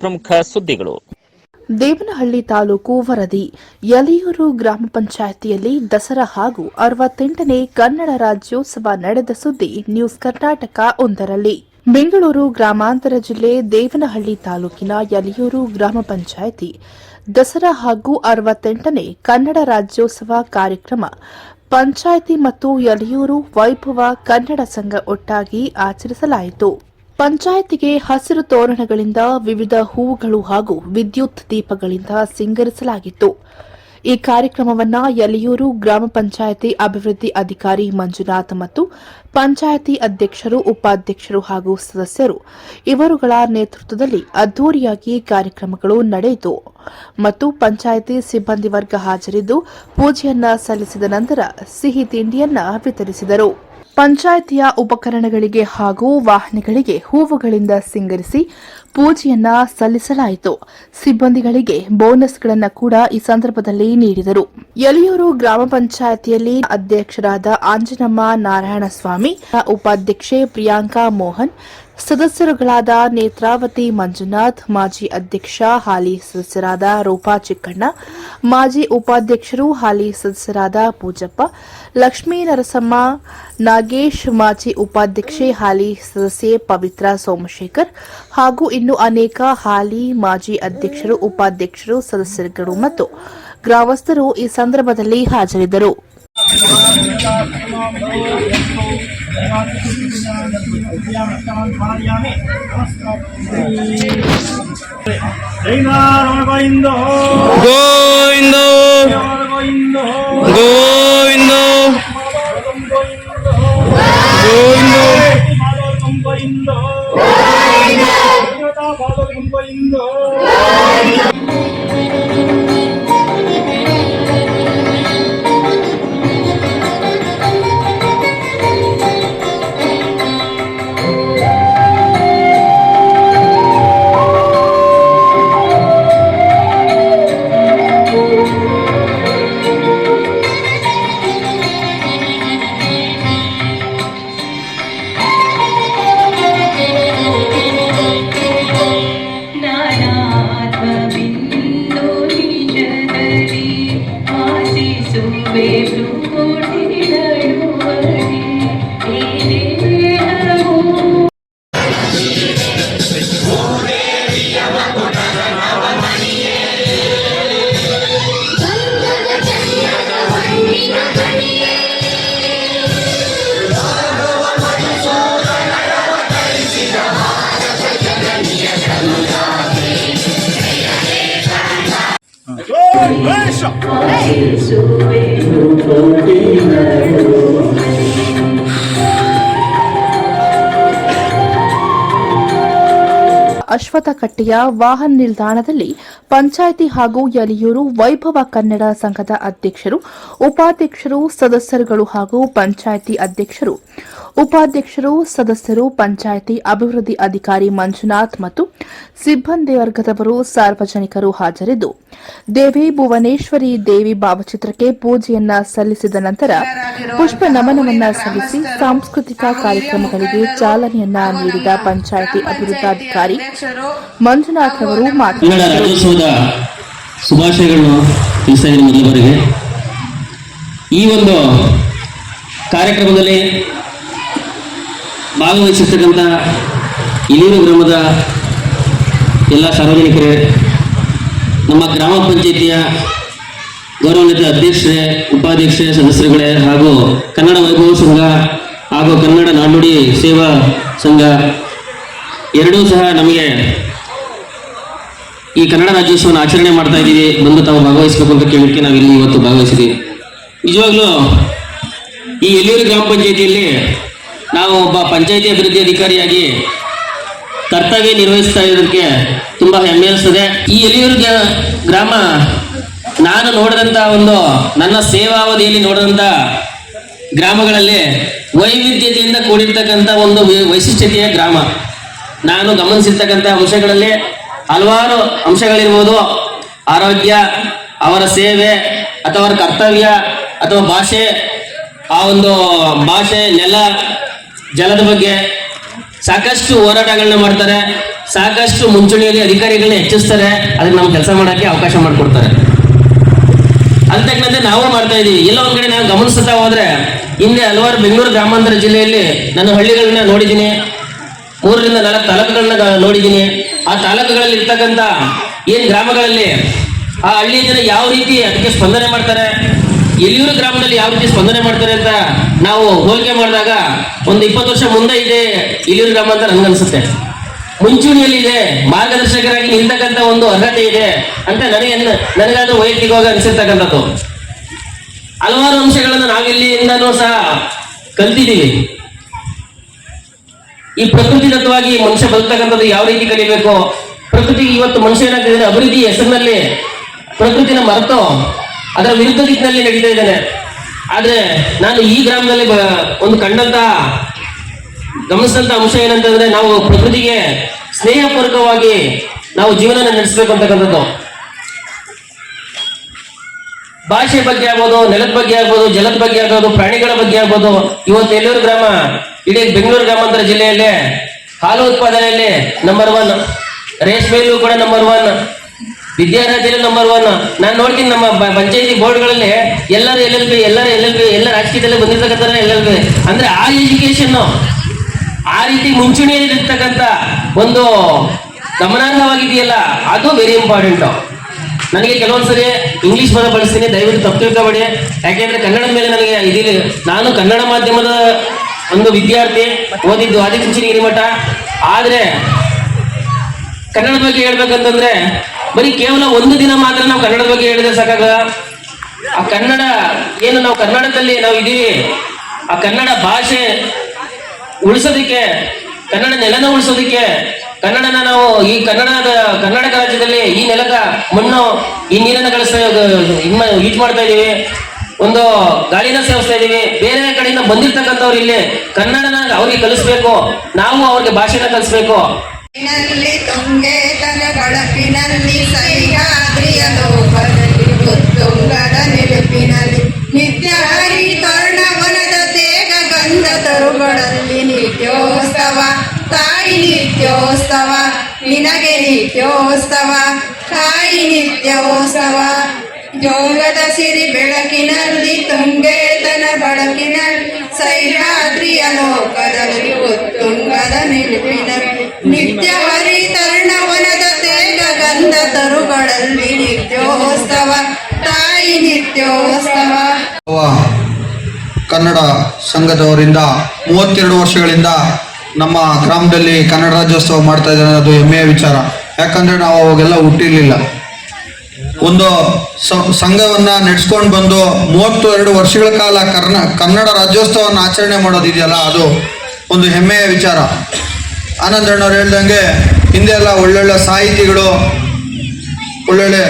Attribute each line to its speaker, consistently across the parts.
Speaker 1: ಪ್ರಮುಖ ಸುದ್ದಿಗಳು.
Speaker 2: ದೇವನಹಳ್ಳಿ ತಾಲೂಕು ವರದಿ, ಯಲಿಯೂರು ಗ್ರಾಮ ಪಂಚಾಯಿತಿಯಲ್ಲಿ ದಸರಾ ಹಾಗೂ ಅರವತ್ತೆಂಟನೇ ಕನ್ನಡ ರಾಜ್ಯೋತ್ಸವ ನಡೆದ ಸುದ್ದಿ ನ್ಯೂಸ್ ಕರ್ನಾಟಕ ಒಂದರಲ್ಲಿ. ಬೆಂಗಳೂರು ಗ್ರಾಮಾಂತರ ಜಿಲ್ಲೆ ದೇವನಹಳ್ಳಿ ತಾಲೂಕಿನ ಯಲಿಯೂರು ಗ್ರಾಮ ಪಂಚಾಯಿತಿ, ದಸರಾ ಹಾಗೂ ಅರವತ್ತೆಂಟನೇ ಕನ್ನಡ ರಾಜ್ಯೋತ್ಸವ ಕಾರ್ಯಕ್ರಮ, ಪಂಚಾಯಿತಿ ಮತ್ತು ಯಲಿಯೂರು ವೈಭವ ಕನ್ನಡ ಸಂಘ ಒಟ್ಟಾಗಿ ಆಚರಿಸಲಾಯಿತು. ಪಂಚಾಯತಿಗೆ ಹಸಿರು ತೋರಣಗಳಿಂದ ವಿವಿಧ ಹೂವುಗಳು ಹಾಗೂ ವಿದ್ಯುತ್ ದೀಪಗಳಿಂದ ಸಿಂಗರಿಸಲಾಗಿತ್ತು. ಈ ಕಾರ್ಯಕ್ರಮವನ್ನು ಯಲಿಯೂರು ಗ್ರಾಮ ಪಂಚಾಯತಿ ಅಭಿವೃದ್ಧಿ ಅಧಿಕಾರಿ ಮಂಜುನಾಥ್ ಮತ್ತು ಪಂಚಾಯತಿ ಅಧ್ಯಕ್ಷರು, ಉಪಾಧ್ಯಕ್ಷರು ಹಾಗೂ ಸದಸ್ಯರು ಇವರುಗಳ ನೇತೃತ್ವದಲ್ಲಿ ಅದ್ದೂರಿಯಾಗಿ ಕಾರ್ಯಕ್ರಮಗಳು ನಡೆಯಿತು. ಮತ್ತು ಪಂಚಾಯತಿ ಸಿಬ್ಬಂದಿ ವರ್ಗ ಹಾಜರಿದ್ದು, ಪೂಜೆಯನ್ನ ಸಲ್ಲಿಸಿದ ನಂತರ ಸಿಹಿ ತಿಂಡಿಯನ್ನ ವಿತರಿಸಿದರು. ಪಂಚಾಯಿತಿಯ ಉಪಕರಣಗಳಿಗೆ ಹಾಗೂ ವಾಹನಗಳಿಗೆ ಹೂವುಗಳಿಂದ ಸಿಂಗರಿಸಿ ಪೂಜೆಯನ್ನ ಸಲ್ಲಿಸಲಾಯಿತು. ಸಿಬ್ಬಂದಿಗಳಿಗೆ ಬೋನಸ್ಗಳನ್ನು ಕೂಡ ಈ ಸಂದರ್ಭದಲ್ಲಿ ನೀಡಿದರು. ಯಲಿಯೂರು ಗ್ರಾಮ ಪಂಚಾಯಿತಿಯಲ್ಲಿ ಅಧ್ಯಕ್ಷರಾದ ಆಂಜನಮ್ಮ ನಾರಾಯಣಸ್ವಾಮಿ, ಉಪಾಧ್ಯಕ್ಷೆ ಪ್ರಿಯಾಂಕಾ ಮೋಹನ್ ಸದಸ್ಯರುಗಳಾದ ನೇತ್ರಾವತಿ ಮಂಜುನಾಥ್, ಮಾಜಿ ಅಧ್ಯಕ್ಷ, ಹಾಲಿ ಸದಸ್ಯರಾದ ರೂಪಾ ಚಿಕ್ಕಣ್ಣ, ಮಾಜಿ ಉಪಾಧ್ಯಕ್ಷರು, ಹಾಲಿ ಸದಸ್ಯರಾದ ಪೂಜಪ್ಪ, ಲಕ್ಷ್ಮೀ ನರಸಮ್ಮ, ನಾಗೇಶ್, ಮಾಜಿ ಉಪಾಧ್ಯಕ್ಷೆ, ಹಾಲಿ ಸದಸ್ಯೆ ಪವಿತ್ರ ಸೋಮಶೇಖರ್ ಹಾಗೂ ಇನ್ನು ಅನೇಕ ಹಾಲಿ ಮಾಜಿ ಅಧ್ಯಕ್ಷರು, ಉಪಾಧ್ಯಕ್ಷರು, ಸದಸ್ಯರುಗಳು ಮತ್ತು ಗ್ರಾಮಸ್ಥರು ಈ ಸಂದರ್ಭದಲ್ಲಿ ಹಾಜರಿದ್ದರು.
Speaker 3: গোবিন্দ।
Speaker 4: গোবিন্দ। গোবিন্দ।
Speaker 5: গোবিন্দ। গোবিন্দ। ಆಶಿಸುವೆ
Speaker 2: ಕಟ್ಟೆಯ ವಾಹನ ನಿಲ್ದಾಣದಲ್ಲಿ ಪಂಚಾಯಿತಿ ಹಾಗೂ ಯಲಿಯೂರು ವೈಭವ ಕನ್ನಡ ಸಂಘದ ಅಧ್ಯಕ್ಷರು, ಉಪಾಧ್ಯಕ್ಷರು, ಸದಸ್ಯರುಗಳು ಹಾಗೂ ಪಂಚಾಯಿತಿ ಅಧ್ಯಕ್ಷರು. ಉಪಾಧ್ಯಕ್ಷರು, ಸದಸ್ಯರು, ಪಂಚಾಯಿತಿ ಅಭಿವೃದ್ಧಿ ಅಧಿಕಾರಿ ಮಂಜುನಾಥ್ ಮತ್ತು ಸಿಬ್ಬಂದಿ ವರ್ಗದವರು ಸಾರ್ವಜನಿಕರು ಹಾಜರಿದ್ದು, ದೇವಿ ಭುವನೇಶ್ವರಿ ದೇವಿ ಭಾವಚಿತ್ರಕ್ಕೆ ಪೂಜೆಯನ್ನ ಸಲ್ಲಿಸಿದ ನಂತರ ಪುಷ್ಪ ನಮನವನ್ನ ಸಲ್ಲಿಸಿ ಸಾಂಸ್ಕೃತಿಕ ಕಾರ್ಯಕ್ರಮಗಳಿಗೆ ಚಾಲನೆಯನ್ನ ನೀಡಿದ ಪಂಚಾಯಿತಿ ಅಭಿವೃದ್ಧಾಧಿಕಾರಿ ಮಂಜುನಾಥ್ ಅವರು ಮಾತನಾಡಿದರು.
Speaker 3: ಶುಭಾಶಯಗಳನ್ನು ತಿಳಿಸ್ತಾ ಇದ್ದೀನಿ ಈ ಒಂದು ಕಾರ್ಯಕ್ರಮದಲ್ಲಿ ಭಾಗವಹಿಸಿರ್ತಕ್ಕಂಥ ಇಲ್ಲಿನ ಗ್ರಾಮದ ಎಲ್ಲ ಸಾರ್ವಜನಿಕರೇ, ನಮ್ಮ ಗ್ರಾಮ ಪಂಚಾಯಿತಿಯ ಗೌರವಾನ್ವಿತ ಅಧ್ಯಕ್ಷರೇ, ಉಪಾಧ್ಯಕ್ಷರೇ, ಸದಸ್ಯರುಗಳೇ ಹಾಗೂ ಕನ್ನಡ ವೈಭವ ಸಂಘ ಹಾಗೂ ಕನ್ನಡ ನಾಡುಡಿ ಸೇವಾ ಸಂಘ ಎರಡೂ ಸಹ ನಮಗೆ ಈ ಕನ್ನಡ ರಾಜ್ಯೋತ್ಸವನ ಆಚರಣೆ ಮಾಡ್ತಾ ಇದ್ದೀವಿ. ಬಂದು ತಾವು ಭಾಗವಹಿಸಬೇಕು ಅಂತ ಕೇಳಲಿಕ್ಕೆ ನಾವು ಇಲ್ಲಿ ಇವತ್ತು ಭಾಗವಹಿಸಿದ್ದೀವಿ. ನಿಜವಾಗ್ಲೂ ಈ ಎಲ್ಲೂರು ಗ್ರಾಮ ಪಂಚಾಯಿತಿಯಲ್ಲಿ ನಾವು ಒಬ್ಬ ಪಂಚಾಯಿತಿ ಅಭಿವೃದ್ಧಿ ಅಧಿಕಾರಿಯಾಗಿ ಕರ್ತವ್ಯ ನಿರ್ವಹಿಸ್ತಾ ಇರೋದಕ್ಕೆ ತುಂಬಾ ಹೆಮ್ಮೆ ಅನಿಸ್ತದೆ. ಈ ಎಲಿಯೂರು ಗ್ರಾ- ಗ್ರಾಮ ನಾನು ನೋಡಿದಂತ ಒಂದು ನನ್ನ ಸೇವಾವಧಿಯಲ್ಲಿ ನೋಡಿದಂತ ಗ್ರಾಮಗಳಲ್ಲಿ ವೈವಿಧ್ಯತೆಯಿಂದ ಕೂಡಿರ್ತಕ್ಕಂಥ ಒಂದು ವೈಶಿಷ್ಟ್ಯತೆಯ ಗ್ರಾಮ. ನಾನು ಗಮನಿಸಿರ್ತಕ್ಕಂಥ ಅಂಶಗಳಲ್ಲಿ ಹಲವಾರು ಅಂಶಗಳಿರ್ಬೋದು. ಆರೋಗ್ಯ, ಅವರ ಸೇವೆ, ಅಥವಾ ಅವರ ಕರ್ತವ್ಯ, ಅಥವಾ ಭಾಷೆ, ಆ ಒಂದು ಭಾಷೆ, ನೆಲ, ಜಲದ ಬಗ್ಗೆ ಸಾಕಷ್ಟು ಹೋರಾಟಗಳನ್ನ ಮಾಡ್ತಾರೆ. ಸಾಕಷ್ಟು ಮುಂಚೂಣಿಯಲ್ಲಿ ಅಧಿಕಾರಿಗಳನ್ನ ಹೆಚ್ಚಿಸ್ತಾರೆ. ಅದಕ್ಕೆ ನಾವು ಕೆಲಸ ಮಾಡೋಕ್ಕೆ ಅವಕಾಶ ಮಾಡಿಕೊಡ್ತಾರೆ. ಅದ್ ತಕ್ಕಂತೆ ನಾವು ಮಾಡ್ತಾ ಇದೀವಿ. ಎಲ್ಲ ಒಂದ್ ಕಡೆ ನಾವು ಗಮನಿಸ್ತಾ ಹೋದ್ರೆ, ಹಿಂದೆ ಹಲವಾರು ಬೆಂಗಳೂರು ಗ್ರಾಮಾಂತರ ಜಿಲ್ಲೆಯಲ್ಲಿ ನಾನು ಹಳ್ಳಿಗಳನ್ನ ನೋಡಿದ್ದೀನಿ. ಮೂರರಿಂದ ನಾಲ್ಕು ತಾಲೂಕುಗಳನ್ನ ನೋಡಿದ್ದೀನಿ. ಆ ತಾಲೂಕುಗಳಲ್ಲಿ ಇರ್ತಕ್ಕಂಥ ಏನ್ ಗ್ರಾಮಗಳಲ್ಲಿ ಆ ಹಳ್ಳಿಯ ಜನ ಯಾವ ರೀತಿ ಅದಕ್ಕೆ ಸ್ಪಂದನೆ ಮಾಡ್ತಾರೆ? ಎಲ್ಲಿಯೂರು ಗ್ರಾಮದಲ್ಲಿ ಯಾವ ರೀತಿ ಸ್ಪಂದನೆ ಮಾಡ್ತಾರೆ ಅಂತ ನಾವು ಹೋಲಿಕೆ ಮಾಡಿದಾಗ ಒಂದು ಇಪ್ಪತ್ತು ವರ್ಷ ಮುಂದೆ ಇದೆ ಇಲ್ಲಿಯೂರು ಗ್ರಾಮ ಅಂತ ಮುಂಚೂಣಿಯಲ್ಲಿ ಇದೆ, ಮಾರ್ಗದರ್ಶಕರಾಗಿ ನಿಲ್ತಕ್ಕಂಥ ಒಂದು ಅರ್ಹತೆ ಇದೆ ಅಂತ ನನಗೆ ನನಗಾದ್ರೂ ವೈಯಕ್ತಿಕವಾಗಿ ಅನಿಸಿರ್ತಕ್ಕಂಥದ್ದು. ಹಲವಾರು ಅಂಶಗಳನ್ನು ನಾವಿಲ್ಲಿಂದನೂ ಸಹ ಕಲ್ತಿದ್ದೀವಿ. ಈ ಪ್ರಕೃತಿ ದತ್ತವಾಗಿ ಮನುಷ್ಯ ಬದುಕ್ತಕ್ಕಂಥದ್ದು ಯಾವ ರೀತಿ ಕಲಿಬೇಕು? ಪ್ರಕೃತಿ ಇವತ್ತು ಮನುಷ್ಯ ಏನಾಗ್ತಿದ್ದಾನೆ ಅಭಿವೃದ್ಧಿ ಹೆಸರಿನಲ್ಲಿ ಪ್ರಕೃತಿನ ಮರೆತು ಅದರ ವಿರುದ್ಧ ದಿಕ್ಕಿನಲ್ಲಿ ನಡೀತಾ ಇದ್ದಾನೆ. ಆದ್ರೆ ನಾನು ಈ ಗ್ರಾಮದಲ್ಲಿ ಒಂದು ಕಂಡಂತ, ಗಮನಿಸಿದಂತ ಅಂಶ ಏನಂತಂದ್ರೆ ನಾವು ಪ್ರಕೃತಿಗೆ ಸ್ನೇಹಪೂರ್ವಕವಾಗಿ ನಾವು ಜೀವನ ನಡೆಸಬೇಕು ಅಂತಕ್ಕಂಥದ್ದು. ಭಾಷೆ ಬಗ್ಗೆ ಆಗ್ಬೋದು, ನೆಲದ ಬಗ್ಗೆ ಆಗ್ಬೋದು, ಜಲದ ಬಗ್ಗೆ ಆಗ್ಬೋದು, ಪ್ರಾಣಿಗಳ ಬಗ್ಗೆ ಆಗ್ಬೋದು. ಇವತ್ತು ಎಲ್ಲೂರು ಗ್ರಾಮ, ಇಡೀ ಬೆಂಗಳೂರು ಗ್ರಾಮಾಂತರ ಜಿಲ್ಲೆಯಲ್ಲಿ ಹಾಲು ಉತ್ಪಾದನೆಯಲ್ಲಿ ನಂಬರ್ ಒನ್ ರೇಷ್ಮೆಯಲ್ಲೂ ಕೂಡ ನಂಬರ್ ಒನ್ ವಿದ್ಯಾರ್ಥಿಯಲ್ಲಿ ನಂಬರ್ ಒನ್ ನಾನು ನೋಡ್ತೀನಿ ನಮ್ಮ ಪಂಚಾಯತಿ ಬೋರ್ಡ್ಗಳಲ್ಲಿ ಎಲ್ಲರೂ ಎಲ್ ಎಲ್ ಬಿ ಎಲ್ಲರೂ ಎಲ್ ಎಲ್ಲ ರಾಜಕೀಯದಲ್ಲಿ ಬಂದಿರ್ತಕ್ಕಂಥ ಎಲ್ ಎಲ್ ಅಂದ್ರೆ ಆ ಎಜುಕೇಶನ್ ಆ ರೀತಿ ಮುಂಚೂಣಿಯಲ್ಲಿರ್ತಕ್ಕಂಥ ಒಂದು ಗಮನಾರ್ಹವಾಗಿದೆಯಲ್ಲ, ಅದು ವೆರಿ ಇಂಪಾರ್ಟೆಂಟ್ ನನಗೆ ಕೆಲವೊಂದ್ಸರಿ ಇಂಗ್ಲಿಷ್ ಪದ ಬಳಸ್ತೀನಿ, ದಯವಿಟ್ಟು ತಪ್ಪು ತಿಳ್ಕೊಬೇಡಿ. ಯಾಕೆಂದ್ರೆ ಕನ್ನಡದ ಮೇಲೆ ನನಗೆ ಇದಿಲ್ಲ, ನಾನು ಕನ್ನಡ ಮಾಧ್ಯಮದ ಒಂದು ವಿದ್ಯಾರ್ಥಿ ಓದಿದ್ದು ಆದಿಚುಂಚನಗಿರಿ ಮಠ. ಆದ್ರೆ, ಕನ್ನಡದ ಬಗ್ಗೆ ಹೇಳ್ಬೇಕಂತಂದ್ರೆ, ಬರೀ ಕೇವಲ ಒಂದು ದಿನ ಮಾತ್ರ ನಾವು ಕನ್ನಡದ ಬಗ್ಗೆ ಹೇಳಿದ್ರೆ ಸಾಕಾಗಲ್ಲ. ಆ ಕನ್ನಡ, ಏನು ನಾವು ಕನ್ನಡದಲ್ಲಿ ನಾವು ಇದೀವಿ ಆ ಕನ್ನಡ ಭಾಷೆ ಉಳಿಸೋದಿಕ್ಕೆ, ಕನ್ನಡ ನೆಲನ ಉಳಿಸೋದಿಕ್ಕೆ ಕನ್ನಡನ ನಾವು ಈ ಕನ್ನಡದ ಕರ್ನಾಟಕ ರಾಜ್ಯದಲ್ಲಿ ಈ ನೆಲದ ಮಣ್ಣು, ಈ ನೀರನ್ನು ಕಳಿಸ್ತಾ ಯೂಸ್ ಮಾಡ್ತಾ ಇದ್ದೀವಿ ಒಂದು ಗಾಳಿನ ಸೇವಿಸ್ತಾ ಇದೀವಿ. ಬೇರೆ ಕಡೆಯಿಂದ ಬಂದಿರ್ತಕ್ಕಂಥವ್ರು ಇಲ್ಲಿ ಕನ್ನಡನ ಅವ್ರಿಗೆ ಕಲಿಸ್ಬೇಕು. ನಾವು ಅವ್ರಿಗೆ ಭಾಷೆನ ಕಲಿಸ್ಬೇಕು.
Speaker 1: ನಿತ್ಯ ತುಂಗೆ ನಿನಗೆ ನಿತ್ಯೋತ್ಸವ ತಾಯಿ ನಿತ್ಯೋತ್ಸವ ಜೋಗದ ಸಿರಿ ಬೆಳಕಿನಲ್ಲಿ ತುಂಗೇತನ ಬಳಕಿನ ಸೈರಾತ್ರಿಯ ಲೋಕದಲ್ಲಿ ಉತ್ತುಂಗದ ನಿತ್ಯ ಹರಿ ತರುಣವನದ ತೇಗ ಗಂಧ ತರುಗಳಲ್ಲಿ ನಿತ್ಯೋತ್ಸವ ತಾಯಿ ನಿತ್ಯೋತ್ಸವ
Speaker 6: ಕನ್ನಡ ಸಂಘದವರಿಂದ ಮೂವತ್ತೆರಡು ವರ್ಷಗಳಿಂದ ನಮ್ಮ ಗ್ರಾಮದಲ್ಲಿ ಕನ್ನಡ ರಾಜ್ಯೋತ್ಸವ ಮಾಡ್ತಾ ಇದ್ದಾರೆ ಅದು ಹೆಮ್ಮೆಯ ವಿಚಾರ. ಯಾಕಂದ್ರೆ ನಾವು ಅವಾಗೆಲ್ಲ ಹುಟ್ಟಿರಲಿಲ್ಲ. ಒಂದು ಸಂಘವನ್ನ ನಡೆಸ್ಕೊಂಡು ಬಂದು ಮೂವತ್ತು ಎರಡು ವರ್ಷಗಳ ಕಾಲ ಕರ್ನ, ಕನ್ನಡ ರಾಜ್ಯೋತ್ಸವವನ್ನು ಆಚರಣೆ ಮಾಡೋದಿದೆಯಲ್ಲ ಅದು ಒಂದು ಹೆಮ್ಮೆಯ ವಿಚಾರ. ಆನಂದಣ್ಣವ್ರು ಹೇಳ್ದಂಗೆ ಹಿಂದೆ ಎಲ್ಲ ಒಳ್ಳೊಳ್ಳೆ ಸಾಹಿತಿಗಳು, ಒಳ್ಳೊಳ್ಳೆ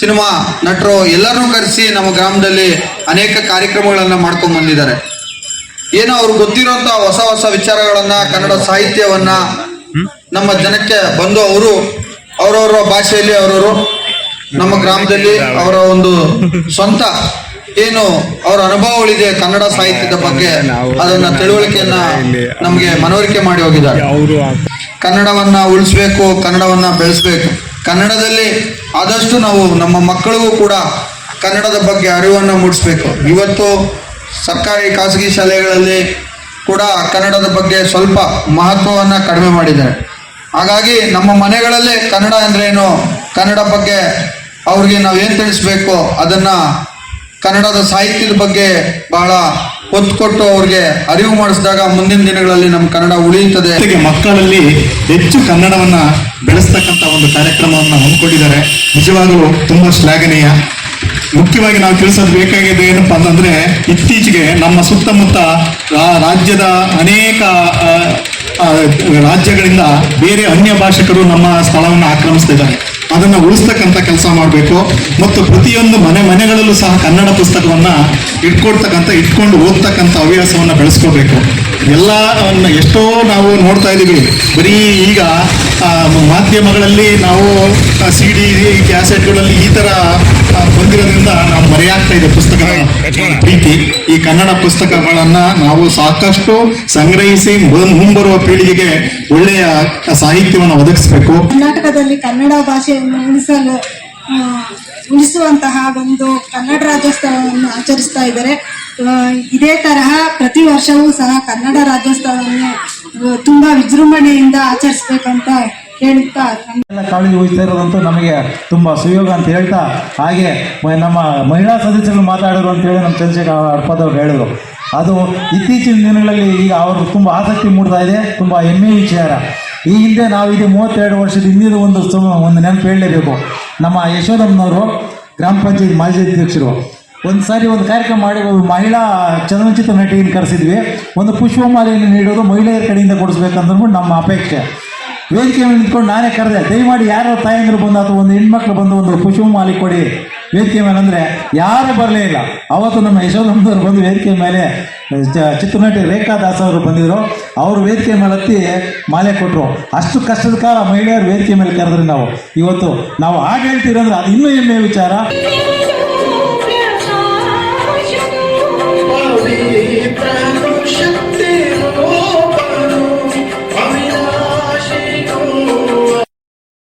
Speaker 6: ಸಿನಿಮಾ ನಟರು ಎಲ್ಲರನ್ನೂ ಕರೆಸಿ ನಮ್ಮ ಗ್ರಾಮದಲ್ಲಿ ಅನೇಕ ಕಾರ್ಯಕ್ರಮಗಳನ್ನು ಮಾಡ್ಕೊಂಡು ಬಂದಿದ್ದಾರೆ. ಏನೋ ಅವ್ರಿಗೆ ಗೊತ್ತಿರೋಂಥ ಹೊಸ ಹೊಸ ವಿಚಾರಗಳನ್ನ ಕನ್ನಡ ಸಾಹಿತ್ಯವನ್ನ ನಮ್ಮ ಜನಕ್ಕೆ ಬಂದು ಅವರು ಅವರವರ ಭಾಷೆಯಲ್ಲಿ ಅವರವರು ನಮ್ಮ ಗ್ರಾಮದಲ್ಲಿ ಅವರ ಒಂದು ಸ್ವಂತ ಏನು ಅವರ ಅನುಭವಗಳಿದೆ ಕನ್ನಡ ಸಾಹಿತ್ಯದ ಬಗ್ಗೆ ಅದನ್ನ ತಿಳುವಳಿಕೆಯನ್ನ ನಮಗೆ ಮನವರಿಕೆ ಮಾಡಿ ಹೋಗಿದ್ದಾರೆ. ಕನ್ನಡವನ್ನ ಉಳಿಸ್ಬೇಕು ಕನ್ನಡವನ್ನ ಬೆಳೆಸ್ಬೇಕು. ಕನ್ನಡದಲ್ಲಿ ಆದಷ್ಟು ನಾವು ನಮ್ಮ ಮಕ್ಕಳಿಗೂ ಕೂಡ ಕನ್ನಡದ ಬಗ್ಗೆ ಅರಿವನ್ನು ಮೂಡಿಸ್ಬೇಕು. ಇವತ್ತು ಸರ್ಕಾರಿ ಖಾಸಗಿ ಶಾಲೆಗಳಲ್ಲಿ ಕೂಡ ಕನ್ನಡದ ಬಗ್ಗೆ ಸ್ವಲ್ಪ ಮಹತ್ವವನ್ನು ಕಡಿಮೆ ಮಾಡಿದ್ದಾರೆ. ಹಾಗಾಗಿ ನಮ್ಮ ಮನೆಗಳಲ್ಲೇ ಕನ್ನಡ ಅಂದ್ರೇನು ಕನ್ನಡ ಬಗ್ಗೆ ಅವ್ರಿಗೆ ಏನು ತಿಳಿಸ್ಬೇಕು? ಅದನ್ನು ಕನ್ನಡದ ಸಾಹಿತ್ಯದ ಬಗ್ಗೆ ಬಹಳ ಒತ್ತು ಕೊಟ್ಟು ಅವ್ರಿಗೆ ಅರಿವು ಮಾಡಿಸಿದಾಗ ಮುಂದಿನ ದಿನಗಳಲ್ಲಿ ನಮ್ಮ ಕನ್ನಡ ಉಳಿಯುತ್ತದೆ.
Speaker 7: ಮಕ್ಕಳಲ್ಲಿ ಹೆಚ್ಚು ಕನ್ನಡವನ್ನು ಬೆಳೆಸ್ತಕ್ಕಂಥ ಒಂದು ಕಾರ್ಯಕ್ರಮವನ್ನು ಹಮ್ಮಿಕೊಂಡಿದ್ದಾರೆ. ನಿಜವಾಗಲೂ ತುಂಬ ಶ್ಲಾಘನೀಯ. ಮುಖ್ಯವಾಗಿ ನಾವು ತಿಳಿಸೋದು ಬೇಕಾಗಿದೆ ಏನಪ್ಪ ಅಂತಂದ್ರೆ ಇತ್ತೀಚೆಗೆ ನಮ್ಮ ಸುತ್ತಮುತ್ತ ರಾಜ್ಯದ ಅನೇಕ ರಾಜ್ಯಗಳಿಂದ ಬೇರೆ ಅನ್ಯ ಭಾಷಿಕರು ನಮ್ಮ ಸ್ಥಳವನ್ನು ಆಕ್ರಮಿಸ್ತಿದ್ದಾರೆ ಅದನ್ನು ಉಳಿಸ್ತಕ್ಕಂಥ ಕೆಲಸ ಮಾಡಬೇಕು. ಮತ್ತು ಪ್ರತಿಯೊಂದು ಮನೆ ಮನೆಗಳಲ್ಲೂ ಸಹ ಕನ್ನಡ ಪುಸ್ತಕವನ್ನು ಇಟ್ಕೊಡ್ತಕ್ಕಂಥ ಇಟ್ಕೊಂಡು ಓದ್ತಕ್ಕಂಥ ಹವ್ಯಾಸವನ್ನು ಬೆಳೆಸ್ಕೋಬೇಕು. ಎಲ್ಲ ಎಷ್ಟೋ ನಾವು ನೋಡ್ತಾ ಇದ್ದೀವಿ. ಬರೀ ಈಗ ಮಾಧ್ಯಮಗಳಲ್ಲಿ ನಾವು ಸಿ ಡಿ ಕ್ಯಾಸೆಟ್ಗಳಲ್ಲಿ ಈ ತರ ಆ, ಬಂದಿರೋದ್ರಿಂದ ನಾವು ಮರೆಯಾಗ್ತಾ ಇದೆ ಪುಸ್ತಕ ಪ್ರೀತಿ. ಈ ಕನ್ನಡ ಪುಸ್ತಕಗಳನ್ನ ನಾವು ಸಾಕಷ್ಟು ಸಂಗ್ರಹಿಸಿ ಮುಂಬರುವ ಪೀಳಿಗೆಗೆ ಒಳ್ಳೆಯ ಸಾಹಿತ್ಯವನ್ನು ಒದಗಿಸಬೇಕು.
Speaker 8: ಕರ್ನಾಟಕದಲ್ಲಿ ಕನ್ನಡ ಭಾಷೆಯನ್ನು ಉಳಿಸಲು ಉಳಿಸುವಂತಹ ಒಂದು ಕನ್ನಡ ರಾಜ್ಯೋತ್ಸವವನ್ನು ಆಚರಿಸ್ತಾ ಇದ್ದಾರೆ. ಇದೇ ತರಹ ಪ್ರತಿ ವರ್ಷವೂ ಸಹ ಕನ್ನಡ ರಾಜ್ಯೋತ್ಸವವನ್ನು ತುಂಬಾ ವಿಜೃಂಭಣೆಯಿಂದ ಆಚರಿಸ್ಬೇಕಂತ ಹೇಳ್ತಾ
Speaker 9: ಕಾಲೇಜ್ ವಹಿಸ್ತಾ ಇರೋದಂತೂ ನಮಗೆ ತುಂಬ ಸುಯೋಗ ಅಂತ ಹೇಳ್ತಾ, ಹಾಗೆ ನಮ್ಮ ಮಹಿಳಾ ಸದಸ್ಯರು ಮಾತಾಡೋರು ಅಂತೇಳಿ ನಮ್ಮ ಚಂದ್ರಶೇಖರ್ ಅರ್ಪದವ್ರು ಹೇಳಿದರು. ಅದು ಇತ್ತೀಚಿನ ದಿನಗಳಲ್ಲಿ ಈಗ ಅವರು ತುಂಬ ಆಸಕ್ತಿ ಮೂಡ್ತಾ ಇದೆ, ತುಂಬ ಹೆಮ್ಮೆಯ ವಿಚಾರ. ಈ ಹಿಂದೆ ನಾವು ಇದು ಮೂವತ್ತೆರಡು ವರ್ಷದ ಹಿಂದಿನ ಒಂದು ಒಂದು ನೆನಪು ಹೇಳಲೇಬೇಕು. ನಮ್ಮ ಯಶೋಧಮ್ಮನವರು ಗ್ರಾಮ ಪಂಚಾಯತ್ ಮಾಜಿ ಅಧ್ಯಕ್ಷರು. ಒಂದು ಸಾರಿ ಒಂದು ಕಾರ್ಯಕ್ರಮ ಮಾಡಿ ಮಹಿಳಾ ಚಲನಚಿತ್ರ ನಟಿಯನ್ನು ಕರೆಸಿದ್ವಿ. ಒಂದು ಪುಷ್ಪಮಾಲೆಯನ್ನು ನೀಡೋದು ಮಹಿಳೆಯರ ಕಡೆಯಿಂದ ಕೊಡಿಸ್ಬೇಕಂದ್ಬಿಟ್ಟು ನಮ್ಮ ಅಪೇಕ್ಷೆ. ವೇದಿಕೆ ಮೇಲೆ ನಿಂತ್ಕೊಂಡು ನಾನೇ ಕರೆದೆ, ದಯಮಾಡಿ ಯಾರೋ ತಾಯಂದ್ರು ಬಂದು ಅಥವಾ ಒಂದು ಹೆಣ್ಮಕ್ಳು ಬಂದು ಒಂದು ಪುಷ್ಪಮಾಲೆ ಕೊಡಿ ವೇದಿಕೆ ಮೇಲೆ. ಅಂದರೆ ಯಾರೂ ಬರಲೇ ಇಲ್ಲ. ಅವತ್ತು ನಮ್ಮ ಯಶೋಧಮ್ಮನವರು ಬಂದು ವೇದಿಕೆ ಮೇಲೆ ಚಿತ್ರನಟಿ ರೇಖಾ ದಾಸ್ ಅವರು ಬಂದಿದ್ರು. ಅವರು ವೇದಿಕೆ ಮೇಲೆ ಹತ್ತಿ ಮಾಲೆ ಕೊಟ್ಟರು ಅಷ್ಟು ಕಷ್ಟದ ಕಾಲ ಮಹಿಳೆಯರು ವೇದಿಕೆ ಮೇಲೆ ಕರೆದ್ರೆ ನಾವು. ಇವತ್ತು ನಾವು ಹಾಡು ಹೇಳ್ತೀರಂದ್ರೆ ಅದು ಇನ್ನೂ ಹೆಮ್ಮೆಯ ವಿಚಾರ. Thank you.